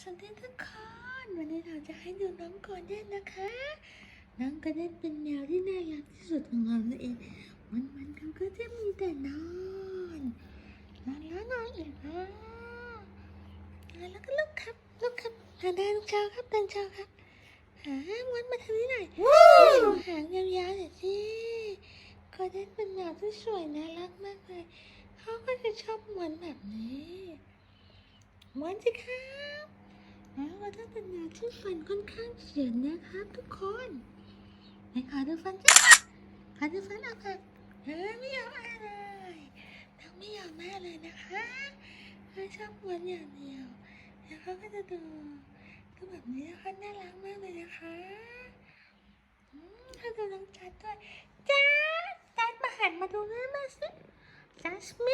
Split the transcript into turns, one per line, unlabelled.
สวัสดีทุกคนวันนี้เราจะให้ดูน้องโกลเด้นนะคะ น้องโกลเด้นเป็นแมวที่น่ารักที่สุดของเรานั่นเองวันวันๆเขาก็จะมีแต่นอนนอนแล้วนอนอีกนะนอนแล้วก็ลุกครับลุกครับหาเดินเช้าครับเดินเช้าครับหาวันมาทางนี้หน่อยดูหางยาวๆหน่อยสิโกลเด้นเป็นแมวที่สวยน่ารักมากเลยเขาก็จะชอบม้วนแบบนี้ม้วนสิครับ แล้วก็ต้องเป็นงาที่ฟันค่อนข้างเฉียนนะครับทุกคนไหนขอดูฟันสิขอดูฟันออกค่ะเฮ้ยไม่ยอมแม่เลยน้องไม่ยอมแม่เลยนะคะเขาชอบวนอย่างเดียว แล้วเขาก็จะดูดูแบบนี้นะคะน่ารักมากเลยนะคะอืมเขาดูน้องจัดด้วยจัดจัดมาหันมาดูแม่มาสิจัสมิ